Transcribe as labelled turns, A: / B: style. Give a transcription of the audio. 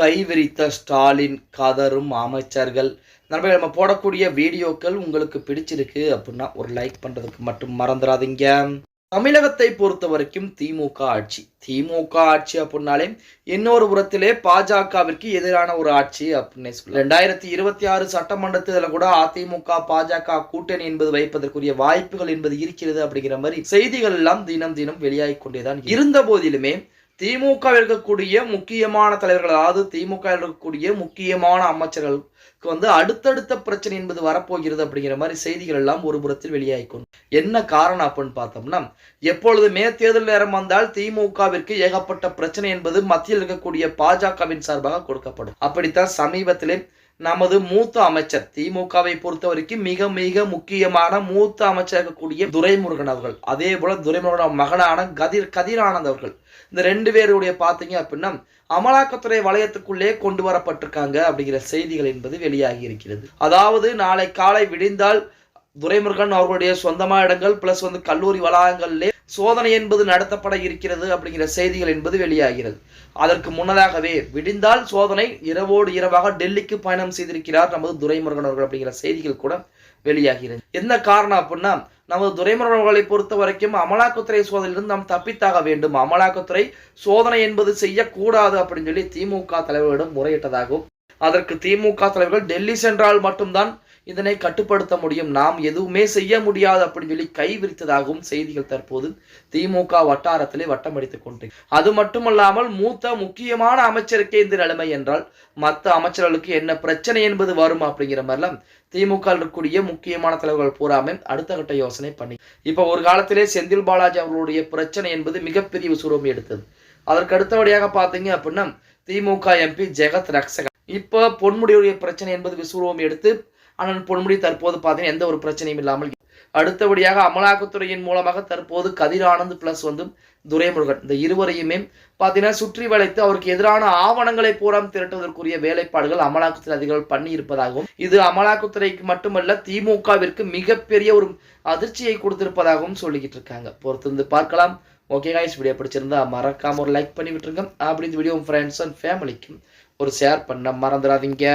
A: கைவிரித்த ஸ்டாலின் கதரும் அமைச்சர்கள். நண்பர்கள் நம்ம போடக்கூடிய வீடியோக்கள் உங்களுக்கு பிடிச்சிருக்கு அப்படின்னா ஒரு லைக் பண்ணுறதுக்கு மட்டும் மறந்துடாதீங்க. தமிழகத்தை பொறுத்த வரைக்கும் திமுக ஆட்சி. திமுக ஆட்சி அப்படின்னாலே இன்னொரு புறத்திலே பாஜகவிற்கு எதிரான ஒரு ஆட்சி அப்படின்னு சொல்லலாம். ரெண்டாயிரத்தி இருபத்தி ஆறு சட்டமன்ற தேர்தலில் கூட அதிமுக பாஜக கூட்டணி என்பது வைப்பதற்குரிய வாய்ப்புகள் என்பது இருக்கிறது அப்படிங்கிற மாதிரி செய்திகள் எல்லாம் தினம் தினம் வெளியாகி கொண்டேதான் இருந்த போதிலுமே திமுக இருக்கக்கூடிய முக்கியமான தலைவர்கள் அதாவது திமுக இருக்கக்கூடிய முக்கியமான அமைச்சர்களுக்கு வந்து அடுத்தடுத்த பிரச்சனை என்பது வரப்போகிறது அப்படிங்கிற மாதிரி செய்திகள் எல்லாம் ஒரு புறத்தில் வெளியாகிக்கும் என்ன காரணம் அப்படின்னு பார்த்தோம்னா எப்பொழுதுமே தேர்தல் நேரம் வந்தால் திமுகவிற்கு ஏகப்பட்ட பிரச்சனை என்பது மத்தியில் இருக்கக்கூடிய பாஜகவின் சார்பாக கொடுக்கப்படும். அப்படித்தான் சமீபத்திலே நமது மூத்த அமைச்சர் திமுகவை பொறுத்த வரைக்கும் மிக மிக முக்கியமான மூத்த அமைச்சர் இருக்கக்கூடிய துரைமுருகன் அவர்கள் அதே போல துரைமுருகன் மகனான கதிர் கதிரானந்த் அவர்கள். இந்த ரெண்டு பேருடைய பார்த்தீங்க அப்படின்னா அமலாக்கத்துறை வளையத்துக்குள்ளே கொண்டு வரப்பட்டிருக்காங்க அப்படிங்கிற செய்திகள் என்பது வெளியாகி இருக்கிறது. அதாவது நாளை காலை விடிந்தால் துரைமுருகன் அவர்களுடைய சொந்தமான இடங்கள் பிளஸ் வந்து கல்லூரி வளாகங்களிலே சோதனை என்பது நடத்தப்பட இருக்கிறது அப்படிங்கிற செய்திகள் என்பது வெளியாகிறது. அதற்கு முன்னதாகவே விடிந்தால் சோதனை இரவோடு இரவாக டெல்லிக்கு பயணம் செய்திருக்கிறார் நமது துரைமுருகன் அவர்கள் அப்படிங்கிற செய்திகள் கூட வெளியாகிறது. என்ன காரணம் அப்படின்னா நமது துரைமுருகன் அவர்களை பொறுத்த வரைக்கும் அமலாக்கத்துறை சோதனையிலிருந்து நாம் தப்பித்தாக வேண்டும். அமலாக்கத்துறை சோதனை என்பது செய்யக்கூடாது அப்படின்னு சொல்லி திமுக தலைவர்களிடம் முறையிட்டதாகவும் அதற்கு திமுக தலைவர்கள் டெல்லி சென்றால் மட்டும்தான் இதனை கட்டுப்படுத்த முடியும். நாம் எதுவுமே செய்ய முடியாது அப்படின்னு சொல்லி கைவிரித்ததாகவும் செய்திகள் தற்போது திமுக வட்டாரத்திலே வட்டமடித்துக் கொண்டு. அது மட்டுமல்லாமல் மூத்த முக்கியமான அமைச்சருக்கே இந்த நிலைமை என்றால் மற்ற அமைச்சர்களுக்கு என்ன பிரச்சனை என்பது வரும் அப்படிங்கிற மாதிரிலாம் திமுக இருக்கக்கூடிய முக்கியமான தலைவர்கள் பூராமே அடுத்த கட்ட யோசனை பண்ணி. இப்ப ஒரு காலத்திலே செந்தில் பாலாஜி அவர்களுடைய பிரச்சனை என்பது மிகப்பெரிய சுரூபம் எடுத்தது. அதற்கு அடுத்தபடியாக பார்த்தீங்க அப்படின்னா திமுக எம்பி ஜெகத் ரக்ஷகன் இப்போ பொன்முடியுடைய பிரச்சனை என்பது விசுவரம் எடுத்து ஆனால் பொன்முடி தற்போது பார்த்தீங்கன்னா எந்த ஒரு பிரச்சனையும் இல்லாமல் அடுத்தபடியாக அமலாக்கத்துறையின் மூலமாக தற்போது கதிர் ஆனந்த் பிளஸ் வந்து துரைமுருகன். இந்த இருவரையுமே பார்த்தீங்கன்னா சுற்றி வளைத்து அவருக்கு எதிரான ஆவணங்களை பூரா திரட்டுவதற்குரிய வேலைப்பாடுகள் அமலாக்கத்துறை அதிகாரிகள் பண்ணி இருப்பதாகவும் இது அமலாக்கத்துறைக்கு மட்டுமல்ல திமுகவிற்கு மிகப்பெரிய ஒரு அதிர்ச்சியை கொடுத்திருப்பதாகவும் சொல்லிக்கிட்டு இருக்காங்க. பொறுத்திருந்து பார்க்கலாம். ஓகே காய்ஸ் வீடியோ பிடிச்சிருந்தா மறக்காம ஒரு லைக் பண்ணி விட்டுருங்க அப்படி இந்த வீடியோ ஃப்ரெண்ட்ஸ் அண்ட் ஃபேமிலிக்கும் ஒரு ஷேர் பண்ண மறந்துடாதீங்க.